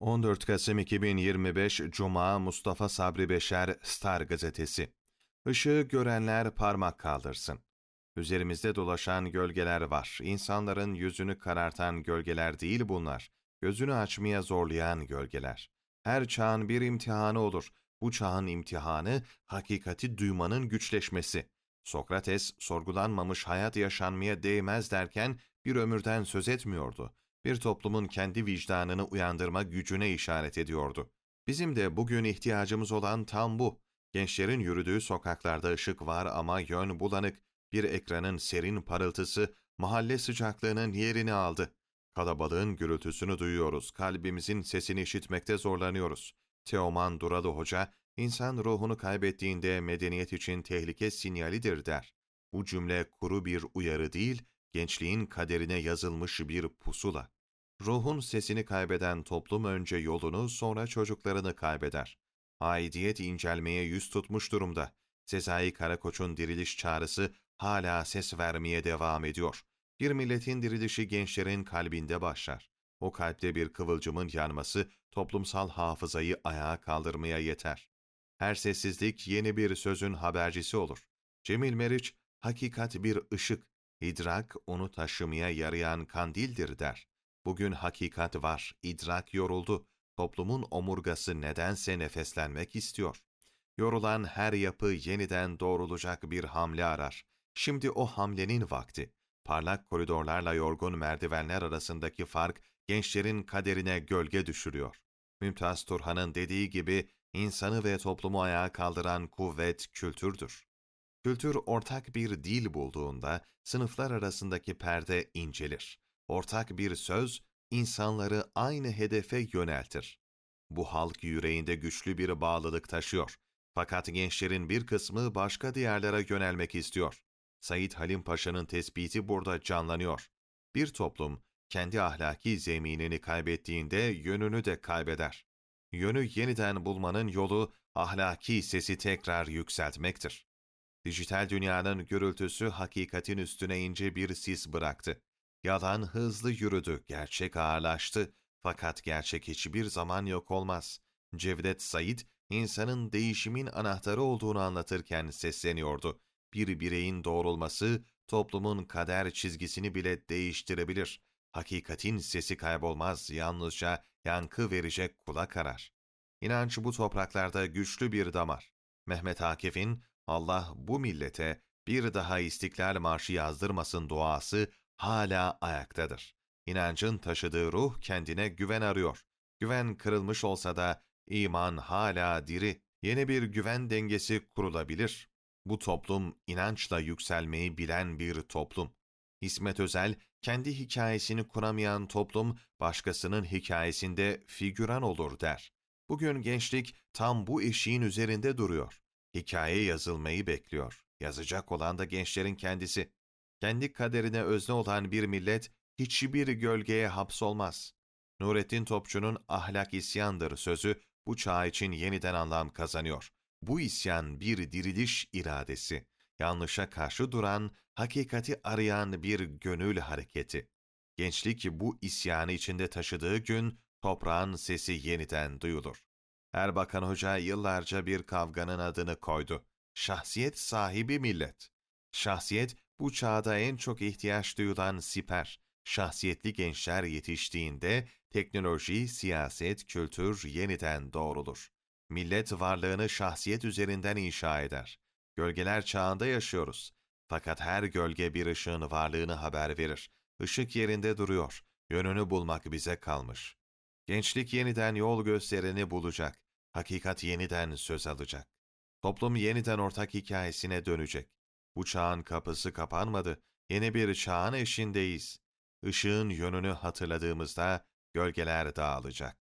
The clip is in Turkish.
14 Kasım 2025 Cuma Mustafa Sabri Beşer Star Gazetesi Işığı görenler parmak kaldırsın. Üzerimizde dolaşan gölgeler var. İnsanların yüzünü karartan gölgeler değil bunlar. Gözünü açmaya zorlayan gölgeler. Her çağın bir imtihanı olur. Bu çağın imtihanı hakikati duymanın güçleşmesi. Sokrates sorgulanmamış hayat yaşanmaya değmez derken bir ömürden söz etmiyordu bir toplumun kendi vicdanını uyandırma gücüne işaret ediyordu. Bizim de bugün ihtiyacımız olan tam bu. Gençlerin yürüdüğü sokaklarda ışık var ama yön bulanık. Bir ekranın serin parıltısı mahalle sıcaklığının yerini aldı. Kalabalığın gürültüsünü duyuyoruz, kalbimizin sesini işitmekte zorlanıyoruz. Teoman Duralı Hoca, insan ruhunu kaybettiğinde medeniyet için tehlike sinyalidir der. Bu cümle kuru bir uyarı değil, gençliğin kaderine yazılmış bir pusula. Ruhun sesini kaybeden toplum önce yolunu sonra çocuklarını kaybeder. Aidiyet incelmeye yüz tutmuş durumda. Sezai Karakoç'un diriliş çağrısı hala ses vermeye devam ediyor. Bir milletin dirilişi gençlerin kalbinde başlar. O kalpte bir kıvılcımın yanması toplumsal hafızayı ayağa kaldırmaya yeter. Her sessizlik yeni bir sözün habercisi olur. Cemil Meriç, hakikat bir ışık, idrak onu taşımaya yarayan kandildir der. Bugün hakikat var, idrak yoruldu. Toplumun omurgası nedense nefeslenmek istiyor. Yorulan her yapı yeniden doğrulacak bir hamle arar. Şimdi o hamlenin vakti. Parlak koridorlarla yorgun merdivenler arasındaki fark gençlerin kaderine gölge düşürüyor. Mümtaz Turhan'ın dediği gibi insanı ve toplumu ayağa kaldıran kuvvet kültürdür. Kültür ortak bir dil bulduğunda sınıflar arasındaki perde incelir ortak bir söz insanları aynı hedefe yöneltir. Bu halk yüreğinde güçlü bir bağlılık taşıyor. Fakat gençlerin bir kısmı başka diyarlara yönelmek istiyor. Said Halim Paşa'nın tespiti burada canlanıyor. Bir toplum kendi ahlaki zeminini kaybettiğinde yönünü de kaybeder. Yönü yeniden bulmanın yolu ahlaki sesi tekrar yükseltmektir. Dijital dünyanın gürültüsü hakikatin üstüne ince bir sis bıraktı. Yalan hızlı yürüdü, gerçek ağırlaştı. Fakat gerçek hiçbir zaman yok olmaz. Cevdet Said, insanın değişimin anahtarı olduğunu anlatırken sesleniyordu. Bir bireyin doğrulması, toplumun kader çizgisini bile değiştirebilir. Hakikatin sesi kaybolmaz, yalnızca yankı verecek kulak arar. İnanç bu topraklarda güçlü bir damar. Mehmet Akif'in Allah bu millete bir daha İstiklal Marşı yazdırmasın duası hala ayaktadır. İnancın taşıdığı ruh kendine güven arıyor. Güven kırılmış olsa da iman hala diri. Yeni bir güven dengesi kurulabilir. Bu toplum inançla yükselmeyi bilen bir toplum. İsmet Özel, kendi hikayesini kuramayan toplum, başkasının hikayesinde figüran olur der. Bugün gençlik tam bu eşiğin üzerinde duruyor. Hikaye yazılmayı bekliyor. Yazacak olan da gençlerin kendisi. Kendi kaderine özne olan bir millet hiçbir gölgeye hapsolmaz. Nurettin Topçu'nun ahlak isyandır sözü bu çağ için yeniden anlam kazanıyor. Bu isyan bir diriliş iradesi, yanlışa karşı duran, hakikati arayan bir gönül hareketi. Gençlik bu isyanı içinde taşıdığı gün toprağın sesi yeniden duyulur. Erbakan Hoca yıllarca bir kavganın adını koydu. Şahsiyet sahibi millet. Şahsiyet bu çağda en çok ihtiyaç duyulan siper, şahsiyetli gençler yetiştiğinde teknoloji, siyaset, kültür yeniden doğrulur. Millet varlığını şahsiyet üzerinden inşa eder. Gölgeler çağında yaşıyoruz. Fakat her gölge bir ışığın varlığını haber verir. Işık yerinde duruyor. Yönünü bulmak bize kalmış. Gençlik yeniden yol göstereni bulacak. Hakikat yeniden söz alacak. Toplum yeniden ortak hikayesine dönecek. Bu çağın kapısı kapanmadı. Yeni bir çağın eşindeyiz. Işığın yönünü hatırladığımızda gölgeler dağılacak.